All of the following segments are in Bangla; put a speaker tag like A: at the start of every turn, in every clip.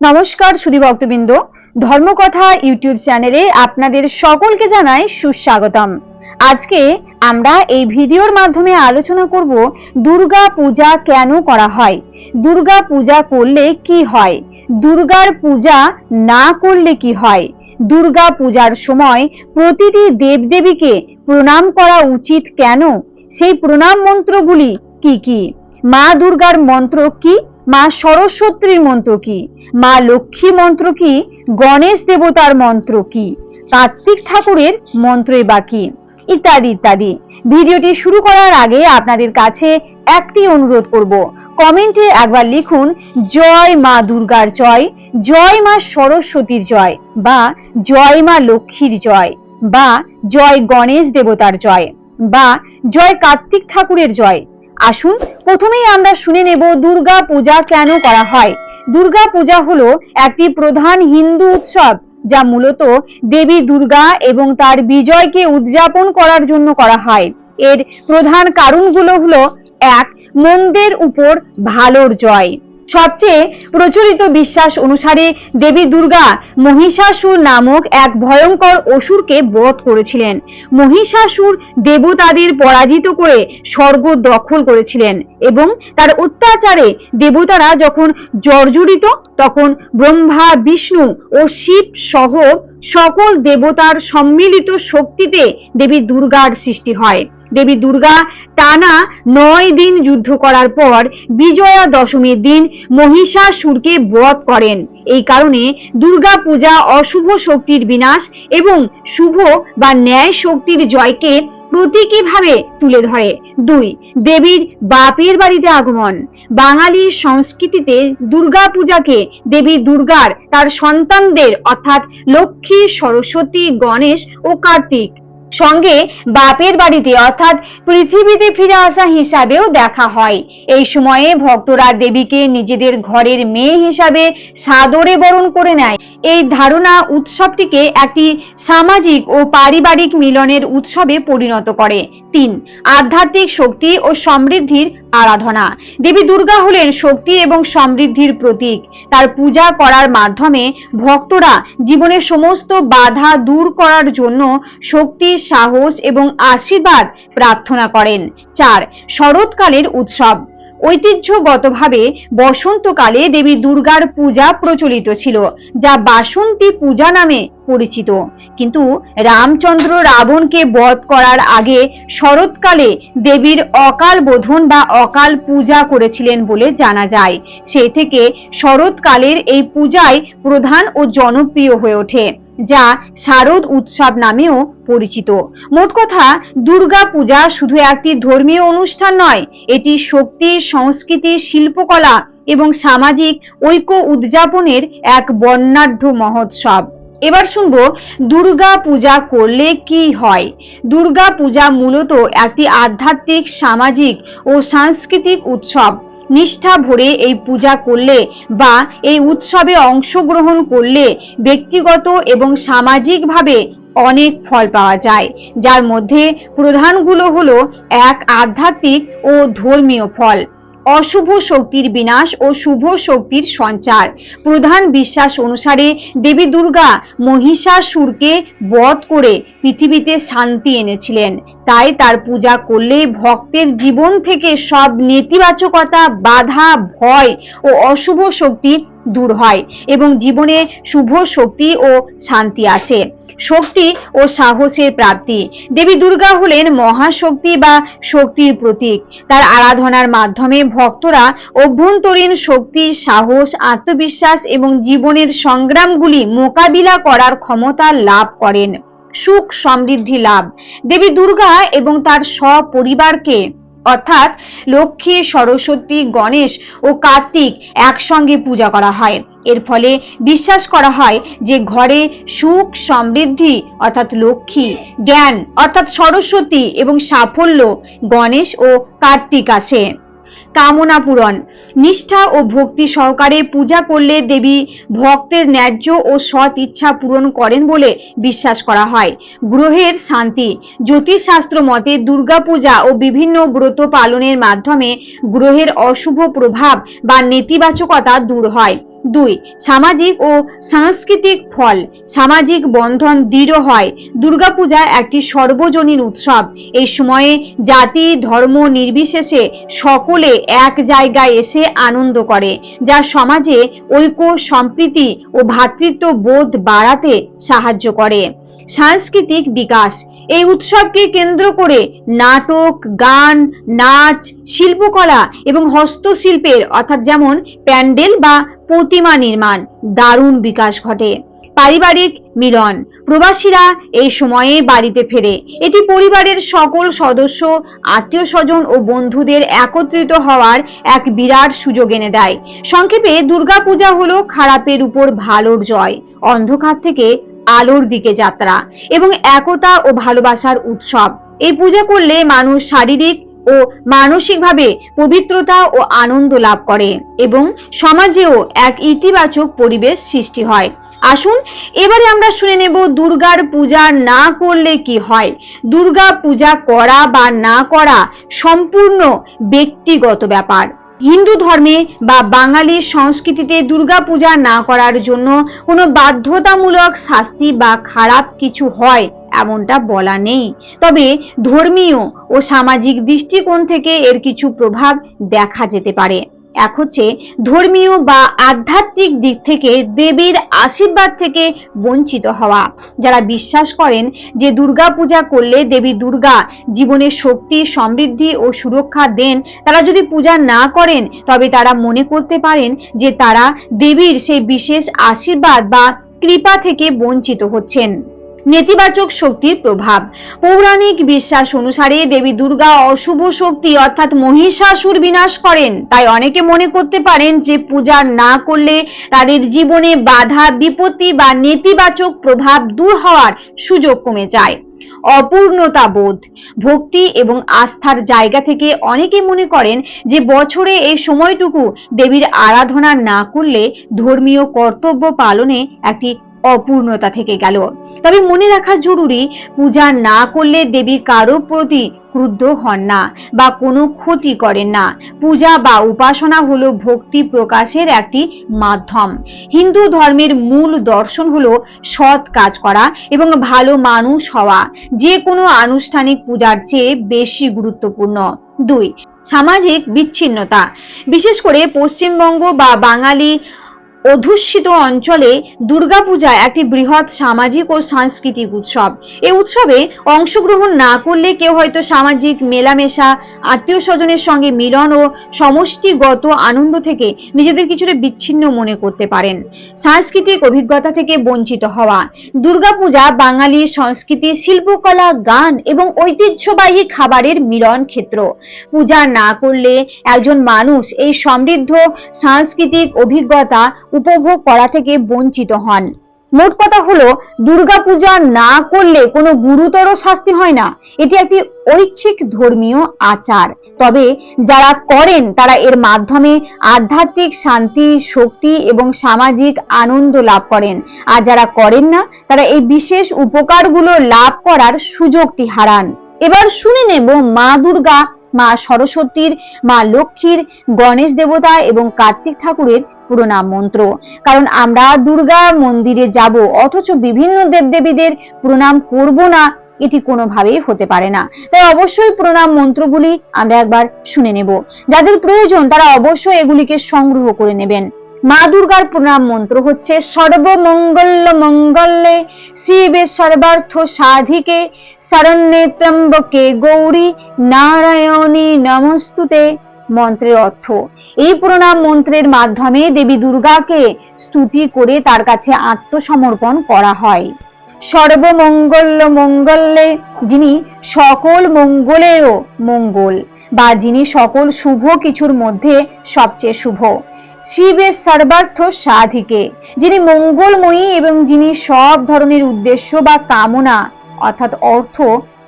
A: নমস্কার সুধী ভক্তবৃন্দ। ধর্মকথা ইউটিউব চ্যানেলে আপনাদের সকলকে জানাই সুস্বাগতম। আজকে আমরা এই ভিডিওর মাধ্যমে আলোচনা করব, দুর্গা পূজা কেন করা হয়? দুর্গা পূজা করলে কি হয়? দুর্গার পূজা না করলে কি হয়? দুর্গা পূজার সময় প্রতিটি দেবদেবীকে প্রণাম করা উচিত কেন? সেই প্রণাম মন্ত্রগুলি কি কি? মা দুর্গার মন্ত্র কি? মা সরস্বতীর মন্ত্র কি? মা লক্ষ্মী মন্ত্র কি, গণেশ দেবতার মন্ত্র কি, কার্তিক ঠাকুরের মন্ত্রই বাকি ইত্যাদি ইত্যাদি। ভিডিওটি শুরু করার আগে আপনাদের কাছে একটি অনুরোধ করব। কমেন্টে একবার লিখুন, জয় মা দুর্গার জয় জয় মা সরস্বতীর জয় বা জয় মা লক্ষ্মীর জয় বা জয় গণেশ দেবতার জয় বা জয় কার্তিক ঠাকুরের জয়। আসুন, প্রথমেই আমরা শুনে নেব দুর্গা পূজা কেন করা হয়। দুর্গা পূজা হলো একটি প্রধান হিন্দু উৎসব, যা মূলত দেবী দুর্গা এবং তার বিজয়কে উদযাপন করার জন্য করা হয়। এর প্রধান কারণগুলো হলো, এক, মন্দের উপর ভালোর জয়। সবচেয়ে প্রচলিত বিশ্বাস অনুসারে দেবী দুর্গা মহিষাসুর নামক এক ভয়ঙ্কর অসুরকে বধ করেছিলেন। মহিষাসুর দেবতাদের পরাজিত করে স্বর্গ দখল করেছিলেন এবং তার অত্যাচারে দেবতারা যখন জর্জরিত, তখন ব্রহ্মা, বিষ্ণু ও শিব সহ সকল দেবতার সম্মিলিত শক্তিতে দেবী দুর্গার সৃষ্টি হয়। দেবী দুর্গা টানা নয় দিন যুদ্ধ করার পর বিজয়া দশমীর দিন মহিষাসুরকে বধ করেন। এই কারণে দুর্গা পূজা অশুভ শক্তির বিনাশ এবং শুভ বা ন্যায় শক্তির জয়কে প্রতীকীভাবে তুলে ধরে। দুই, দেবীর বাপের বাড়িতে আগমন। বাঙালির সংস্কৃতিতে দুর্গা পূজাকে দেবী দুর্গার তার সন্তানদের অর্থাৎ লক্ষ্মী, সরস্বতী, গণেশ ও কার্তিক সঙ্গে বাপের বাড়িতে অর্থাৎ পৃথিবীতে ফিরে আসা হিসাবেও দেখা হয়। এই সময়ে ভক্তরা দেবীকে নিজেদের ঘরের মেয়ে হিসাবে সাদরে বরণ করে নেয়। এই ধারণা উৎসবটিকে একটি সামাজিক ও পারিবারিক মিলনের উৎসবে পরিণত করে। তিন, আধ্যাত্মিক শক্তি ও সমৃদ্ধির আরাধনা। দেবী দুর্গা হলেন শক্তি এবং সমৃদ্ধির প্রতীক। তার পূজা করার মাধ্যমে ভক্তরা জীবনের সমস্ত বাধা দূর করার জন্য শক্তি সাহস এবং আশীর্বাদ প্রার্থনা করেন। চার, শরৎকালের উৎসব। ঐতিহ্যগতভাবে বসন্তকালে দেবী দুর্গার পূজা প্রচলিত ছিল, যা বাসন্তী পূজা নামে পরিচিত। কিন্তু রামচন্দ্র রাবণকে বধ করার আগে শরৎকালে দেবীর অকাল বোধন বা অকাল পূজা করেছিলেন বলে জানা যায়। সেই থেকে শরৎকালের এই পূজায় প্রধান ও জনপ্রিয় হয়ে ওঠে। যা শারদ উৎসব নামেও পরিচিত। মোট কথা, দুর্গা পূজা শুধু একটি ধর্মীয় অনুষ্ঠান নয়, এটি শক্তি, সংস্কৃতি, শিল্পকলা এবং সামাজিক ঐক্য উদযাপনের এক বর্ণাঢ্য মহোৎসব। এবার শুনব দুর্গা পূজা করলে কি হয়? দুর্গা পূজা মূলত একটি আধ্যাত্মিক, সামাজিক ও সাংস্কৃতিক উৎসব। নিষ্ঠা ভরে এই পূজা করলে বা এই উৎসবে অংশগ্রহণ করলে ব্যক্তিগত এবং সামাজিকভাবে অনেক ফল পাওয়া যায়। যার মধ্যে প্রধানগুলো হলো এক আধ্যাত্মিক ও ধর্মীয় ফল। অশুভ শক্তির বিনাশ ও শুভ শক্তির সঞ্চার। প্রধান বিশ্বাস অনুসারে দেবী দুর্গা মহিষাসুরকে বধ করে পৃথিবীতে শান্তি এনেছিলেন। তাই তার পূজা করলে ভক্তের জীবন থেকে সব নেতিবাচকতা, বাধা, ভয় ও অশুভ শক্তি দূর হয় এবং জীবনে শুভ শক্তি ও শান্তি আসে। শক্তি ও সাহসের প্রাপ্তি। দেবী দুর্গা হলেন মহাশক্তি বা শক্তির প্রতীক। তার আরাধনার মাধ্যমে ভক্তরা অভ্যন্তরীণ শক্তি, সাহস, আত্মবিশ্বাস এবং জীবনের সংগ্রামগুলি মোকাবিলা করার ক্ষমতা লাভ করেন। সুখ সমৃদ্ধি লাভ। দেবী দুর্গা এবং তার সপরিবারকে অর্থাৎ লক্ষ্মী, সরস্বতী, গণেশ ও কার্তিক একসঙ্গে পূজা করা হয়। এর ফলে বিশ্বাস করা হয় যে ঘরে সুখ, সমৃদ্ধি অর্থাৎ লক্ষ্মী, জ্ঞান অর্থাৎ সরস্বতী এবং সাফল্য গণেশ ও কার্তিক আছে। কামনা পূরণ। নিষ্ঠা ও ভক্তি সহকারে পূজা করলে দেবী ভক্তের ন্যায্য ও সৎ ইচ্ছা পূরণ করেন বলে বিশ্বাস করা হয়। গ্রহের শান্তি। জ্যোতিষশাস্ত্র মতে দুর্গাপূজা ও বিভিন্ন ব্রত পালনের মাধ্যমে গ্রহের অশুভ প্রভাব বা নেতিবাচকতা দূর হয়। দুই, সামাজিক ও সাংস্কৃতিক ফল। সামাজিক বন্ধন দৃঢ় হয়। দুর্গাপূজা একটি সর্বজনীন উৎসব। এই সময়ে জাতি, ধর্ম নির্বিশেষে সকলে এক জায়গায় এসে আনন্দ করে, যা সমাজে ঐক্য, সম্প্রীতি ও ভ্রাতৃত্ব বোধ বাড়াতে সাহায্য করে। সাংস্কৃতিক বিকাশ, এই উৎসবকে কেন্দ্র করে নাটক, গান, নাচ, শিল্পকলা এবং হস্তশিল্পের, অর্থাৎ যেমন প্যান্ডেল বা প্রতিমা নির্মাণ, দারুণ বিকাশ ঘটে। পারিবারিক মিলন প্রবাসীরা এই সময়ে বাড়িতে ফেরে। এটি পরিবারের সকল সদস্য আত্মীয় স্বজন ও বন্ধুদের একত্রিত হওয়ার এক বিরাট সুযোগ এনে দেয়। সংক্ষেপে দুর্গাপূজা হলো খারাপের উপর ভালোর জয়, অন্ধকার থেকে আলোর দিকে যাত্রা এবং একতা ও ভালোবাসার উৎসব। এই পূজা করলে মানুষ শারীরিক ও মানসিকভাবে পবিত্রতা ও আনন্দ লাভ করে এবং সমাজেও এক ইতিবাচক পরিবেশ সৃষ্টি হয়। আসুন, এবারে আমরা শুনে নেব দুর্গার পূজা না করলে কি হয়? দুর্গা পূজা করা বা না করা সম্পূর্ণ ব্যক্তিগত ব্যাপার। হিন্দু ধর্মে বা বাঙালির সংস্কৃতিতে দুর্গা পূজা না করার জন্য কোনো বাধ্যতামূলক শাস্তি বা খারাপ কিছু হয় এমনটা বলা নেই। তবে ধর্মীয় ও সামাজিক দৃষ্টিকোণ থেকে এর কিছু প্রভাব দেখা যেতে পারে। এক হচ্ছে ধর্মীয় বা আধ্যাত্মিক দিক থেকে দেবীর আশীর্বাদ থেকে বঞ্চিত হওয়া। যারা বিশ্বাস করেন যে দুর্গা পূজা করলে দেবী দুর্গা জীবনের শক্তি, সমৃদ্ধি ও সুরক্ষা দেন, তারা যদি পূজা না করেন, তবে তারা মনে করতে পারেন যে তারা দেবীর সেই বিশেষ আশীর্বাদ বা কৃপা থেকে বঞ্চিত হচ্ছেন। নেতিবাচক শক্তির প্রভাব। পৌরাণিক বিশ্বাস অনুসারে দেবী দুর্গা অশুভ শক্তি অর্থাৎ মহিষাসুর বিনাশ করেন। তাই অনেকে মনে করতে পারেন যে পূজা না করলে তাদের জীবনে বাধা, বিপত্তি বা নেতিবাচক প্রভাব দূর হওয়ার সুযোগ কমে যায়। অপূর্ণতা বোধ, ভক্তি এবং আস্থার জায়গা থেকে অনেকে মনে করেন যে বছরে এই সময়টুকু দেবীর আরাধনা না করলে ধর্মীয় কর্তব্য পালনে একটি অপূর্ণতা থেকে গেল। তবে মনে রাখা জরুরি, পূজা না করলে দেবী কারও প্রতি ক্রুদ্ধ হন না বা কোনো ক্ষতি করেন না। পূজা বা উপাসনা হলো ভক্তি প্রকাশের একটি মাধ্যম। হিন্দু ধর্মের মূল দর্শন হলো সৎ কাজ করা এবং ভালো মানুষ হওয়া। যে কোনো আনুষ্ঠানিক পূজার চেয়ে বেশি গুরুত্বপূর্ণ। দুই, সামাজিক বিচ্ছিন্নতা। বিশেষ করে পশ্চিমবঙ্গ বা বাঙালি অধ্যুষিত অঞ্চলে দুর্গাপূজা একটি বৃহৎ সামাজিক ও সাংস্কৃতিক উৎসব। এই উৎসবে অংশগ্রহণ না করলে কেউ হয়তো সামাজিক মেলামেশা আত্মীয় স্বজনের সঙ্গে মিলন ও সমষ্টিগত আনন্দ থেকে নিজেদের কিছুটা বিচ্ছিন্ন মনে করতে পারেন। সাংস্কৃতিক অভিজ্ঞতা থেকে বঞ্চিত হওয়া। দুর্গাপূজা বাঙালি সংস্কৃতি শিল্পকলা, গান এবং ঐতিহ্যবাহী খাবারের মিলন ক্ষেত্র। পূজা না করলে একজন মানুষ এই সমৃদ্ধ সাংস্কৃতিক অভিজ্ঞতা উপভোগ করা থেকে বঞ্চিত হন। মোট কথা হলো, দুর্গাপূজা না করলে কোনো গুরুতর শাস্তি হয় না। এটি একটি ঐচ্ছিক ধর্মীয় আচার। তবে যারা করেন, তারা এর মাধ্যমে আধ্যাত্মিক শান্তি, শক্তি এবং সামাজিক আনন্দ লাভ করেন। আর যারা করেন না, তারা এই বিশেষ উপকারগুলো লাভ করার সুযোগটি হারান। এবার শুনে নেব মা দুর্গা, মা সরস্বতীর, মা লক্ষ্মীর, গণেশ দেবতা এবং কার্তিক ঠাকুরের পুরোনাম মন্ত্র। কারণ আমরা দুর্গা মন্দিরে যাব, অথচ বিভিন্ন দেবদেবীদের প্রণাম করব না। এটি কোনোভাবেই হতে পারে না। তাই অবশ্যই প্রণাম মন্ত্রগুলি আমরা একবার শুনে নেব। যাদের প্রয়োজন, তারা অবশ্যই এগুলিকে সংগ্রহ করে নেবেন। মা দুর্গার প্রণাম মন্ত্র হচ্ছে সর্বমঙ্গল মঙ্গলে শিবে সর্বার্থ সাধিকে, শরণ্যে গৌরী নারায়ণী নমস্তুতে মন্ত্রের অর্থ। এই প্রণাম মন্ত্রের মাধ্যমে দেবী দুর্গাকে স্তুতি করে তার কাছে আত্মসমর্পণ করা হয়। সর্বমঙ্গল মঙ্গলে যিনি সকল মঙ্গলেরও মঙ্গল, বা যিনি সকল শুভ কিছুর মধ্যে সবচেয়ে শুভ, শিবের সর্বার্থ সাধিকে, যিনি মঙ্গলময়ী এবং যিনি সব ধরনের উদ্দেশ্য বা কামনা, অর্থাৎ অর্থ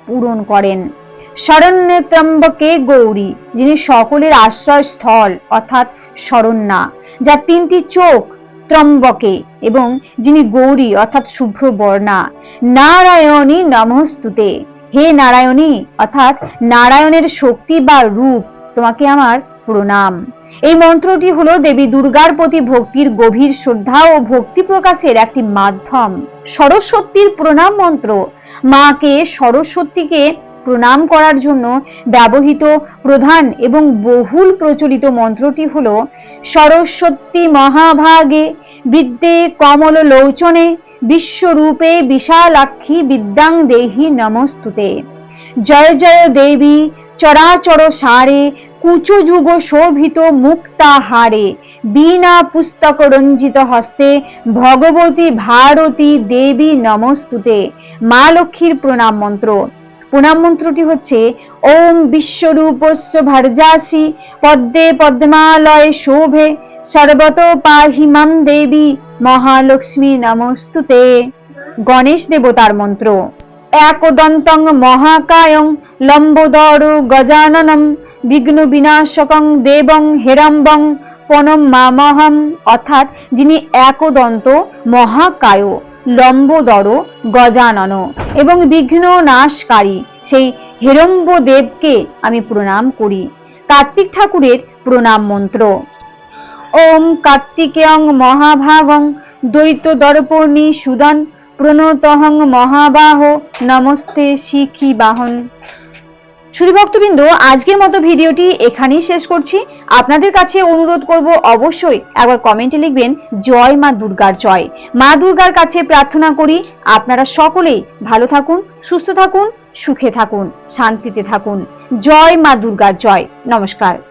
A: পূরণ করেন। শরণ্য ত্রম্বকে গৌরী, যিনি সকলের আশ্রয়স্থল, অর্থাৎ শরণ্যা, যার তিনটি চোখ ত্রম্বকে এবং যিনি গৌরী, অর্থাৎ শুভ্র বর্ণা নারায়ণী নমস্তুতে। হে নারায়ণী, অর্থাৎ নারায়ণের শক্তি বা রূপ, তোমাকে আমার প্রণাম। এই মন্ত্রটি হলো দেবী দুর্গার প্রতি ভক্তির গভীর শ্রদ্ধা ও ভক্তি প্রকাশের একটি মাধ্যম। সরস্বতীর প্রণাম মন্ত্র। মাকে সরস্বতীকে প্রণাম করার জন্য ব্যবহৃত প্রধান এবং বহুল প্রচলিত মন্ত্রটি হল, সরস্বতী মহাভাগে বিদ্যে কমল লোচনে বিশ্বরূপে বিশালাক্ষী বিদ্যাং দেহি নমস্তুতে। জয় জয় দেবী চরাচর সারে কুচযুগ শোভিত মুক্তাহারে বিনা পুস্তক রঞ্জিত হস্তে, ভগবতী ভারতী দেবী নমস্তুতে। মা লক্ষ্মীর প্রণাম মন্ত্র। প্রণাম মন্ত্রটি হচ্ছে, ওম বিশ্বরূপস্য ভার্যাসি পদ্মে পদ্মালয়ে শোভে, সর্বত পাহি মাম দেবী মহালক্ষ্মী নমস্তুতে। গণেশ দেবতার মন্ত্র। একদন্তং মহাকায়ং লম্বোদর গজাননম বিঘ্ন বিনাশকং দেবং হেরম্বং পনম মামহম অর্থাৎ যিনি একদন্ত মহাকায়, লম্বদর গজানন এবং বিঘ্ন নাশকারী, সেই হেরম্ব দেবকে আমি প্রণাম করি। কার্তিক ঠাকুরের প্রণাম মন্ত্র। ওম কার্তিকেয়ং মহাভাগং দ্বৈত দর্পণী সুদন, প্রণতহং মহাবাহ, নমস্তে শিখি বাহন। শুধু ভক্তবৃন্দ, আজকের মতো ভিডিওটি এখানেই শেষ করছি। আপনাদের কাছে অনুরোধ করব অবশ্যই একবার কমেন্টে লিখবেন, জয় মা দুর্গার জয়। মা দুর্গার কাছে প্রার্থনা করি, আপনারা সকলেই ভালো থাকুন, সুস্থ থাকুন, সুখে থাকুন, শান্তিতে থাকুন। জয় মা দুর্গার জয়। নমস্কার।